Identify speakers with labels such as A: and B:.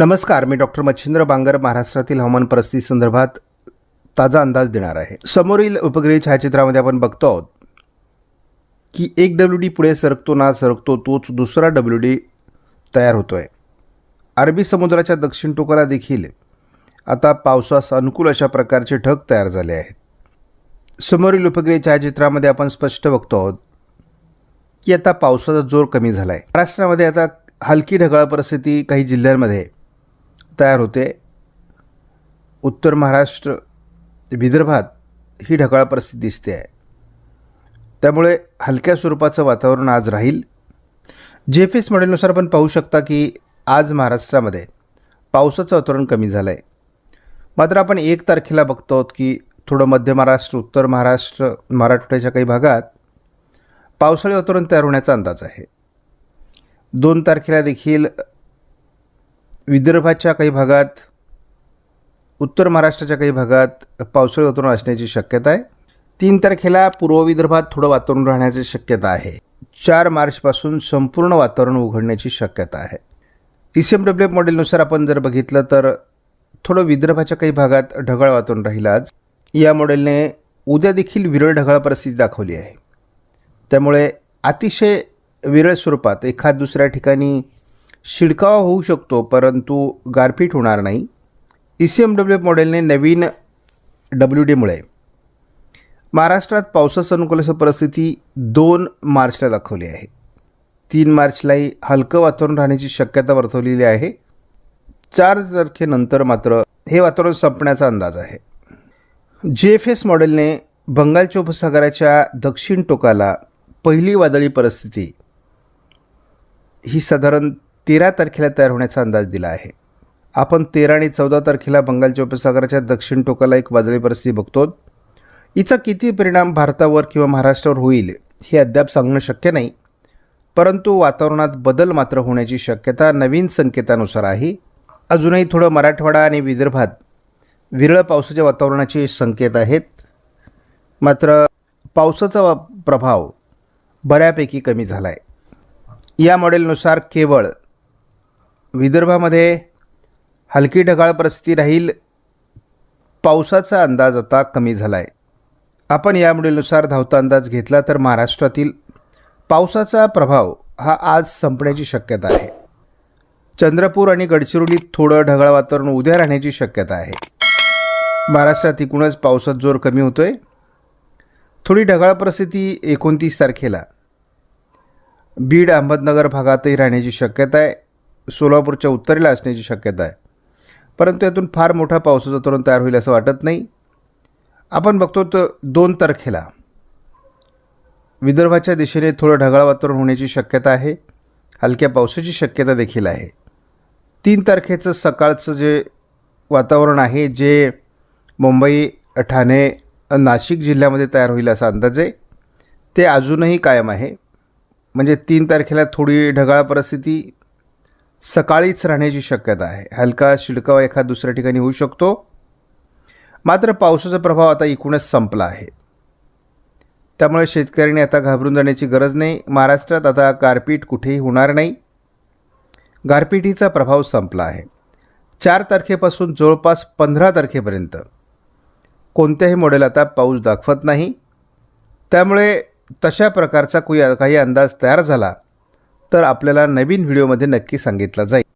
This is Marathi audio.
A: नमस्कार मी डॉक्टर मच्छिंद्र बांगर महाराष्ट्रातील हवामान परिस्थिती संदर्भात ताजा अंदाज देणार आहे. समोरील उपग्रही छायाचित्रामध्ये आपण बघतो आहोत की एक डब्ल्यू डी पुढे सरकतो ना सरकतो तोच दुसरा डब्ल्यू डी तयार होतो आहे अरबी समुद्राच्या दक्षिण टोकाला देखील आता पावसास अनुकूल अशा प्रकारचे ढग तयार झाले आहेत. समोरील उपग्रह छायाचित्रामध्ये आपण स्पष्ट बघतो आहोत की आता पावसाचा जोर कमी झाला आहे महाराष्ट्रामध्ये आता हलकी ढगाळ परिस्थिती काही जिल्ह्यांमध्ये तयार होते. उत्तर महाराष्ट्र विदर्भात ही ढगाळ परिस्थिती दिसते आहे. त्यामुळे हलक्या स्वरूपाचं वातावरण आज राहील. जे एफ एस मॉडेलनुसार आपण पाहू शकता की आज महाराष्ट्रामध्ये पावसाचं वातावरण कमी झालं आहे मात्र आपण एक तारखेला बघतो आहोत की थोडं मध्य महाराष्ट्र उत्तर महाराष्ट्र मराठवाड्याच्या काही भागात पावसाळी वातावरण तयार होण्याचा अंदाज आहे. दोन तारखेला देखील विदर्भाच्या काही भागात उत्तर महाराष्ट्राच्या काही भागात पावसाळी वातावरण असण्याची शक्यता आहे. तीन तारखेला पूर्व विदर्भात थोडं वातावरण राहण्याची शक्यता आहे. चार मार्चपासून संपूर्ण वातावरण उघडण्याची शक्यता आहे. E C M W F मॉडेलनुसार आपण जर बघितलं तर थोडं विदर्भाच्या काही भागात ढगाळ वातावरण राहील आज. या मॉडेलने उद्या देखील विरळ ढगाळ परिस्थिती दाखवली आहे. त्यामुळे अतिशय विरळ स्वरूपात एखाद दुसऱ्या ठिकाणी शिडकावा होऊ शकतो परंतु गारपीट होणार नाही. E C M W F मॉडेलने नवीन डब्ल्यू डीमुळे महाराष्ट्रात पावसास अनुकूल अशी परिस्थिती दोन मार्चला दाखवली आहे. तीन मार्चलाही हलकं वातावरण राहण्याची शक्यता वर्तवलेली आहे. चार तारखेनंतर मात्र हे वातावरण संपण्याचा अंदाज आहे. जे एफ एस मॉडेलने बंगालच्या उपसागराच्या दक्षिण टोकाला पहिली वादळी परिस्थिती ही साधारण तेरा तारखेला तयार होण्याचा अंदाज दिला आहे. आपण तेरा आणि चौदा तारखेला बंगालच्या उपसागराच्या दक्षिण टोकाला एक वादळी परिस्थिती बघतो. हिचा किती परिणाम भारतावर किंवा महाराष्ट्रावर होईल हे अद्याप सांगणं शक्य नाही. परंतु वातावरणात बदल मात्र होण्याची शक्यता नवीन संकेतानुसार आहे. अजूनही थोडं मराठवाडा आणि विदर्भात विरळ पावसाच्या वातावरणाचे संकेत आहेत. मात्र पावसाचा प्रभाव बऱ्यापैकी कमी झाला आहे या मॉडेलनुसार केवळ विदर्भामध्ये हलकी ढगाळ परिस्थिती राहील. पावसाचा अंदाज आता कमी झाला आहे आपण यामुळेनुसार धावता अंदाज घेतला तर महाराष्ट्रातील पावसाचा प्रभाव हा आज संपण्याची शक्यता आहे. चंद्रपूर आणि गडचिरोलीत थोडं ढगाळ वातावरण उद्या राहण्याची शक्यता आहे. महाराष्ट्रात एकूणच पावसात जोर कमी होतो आहे थोडी ढगाळ परिस्थिती एकोणतीस तारखेला. बीड अहमदनगर भागातही राहण्याची शक्यता आहे. सोलापूरच्या उत्तरेला असण्याची शक्यता आहे. परंतु यातून फार मोठा पावसाचा वातावरण तयार होईल असं वाटत नाही. आपण बघतो तर दोन तारखेला विदर्भाच्या दिशेने थोडं ढगाळ वातावरण होण्याची शक्यता आहे. हलक्या पावसाची शक्यता देखील आहे. तीन तारखेचं सकाळचं जे वातावरण आहे जे मुंबई ठाणे नाशिक जिल्ह्यामध्ये तयार होईल असा अंदाज आहे. ते अजूनही कायम आहे. म्हणजे तीन तारखेला थोडी ढगाळ परिस्थिती सकाळीच राहण्याची शक्यता आहे. हलका शिडकावा एखाद दुसऱ्या ठिकाणी होऊ शकतो. मात्र पावसाचा प्रभाव आता एकूणच संपला आहे. त्यामुळे शेतकऱ्यांनी आता घाबरून जाण्याची गरज नाही. महाराष्ट्रात आता गारपीट कुठेही होणार नाही. गारपिटीचा प्रभाव संपला आहे. चार तारखेपासून जवळपास पंधरा तारखेपर्यंत कोणत्याही मॉडेल आता पाऊस दाखवत नाही. त्यामुळे तशा प्रकारचा कोई काही अंदाज तयार झाला तर आपल्याला नवीन व्हिडिओमध्ये नक्की सांगितलं जाईल.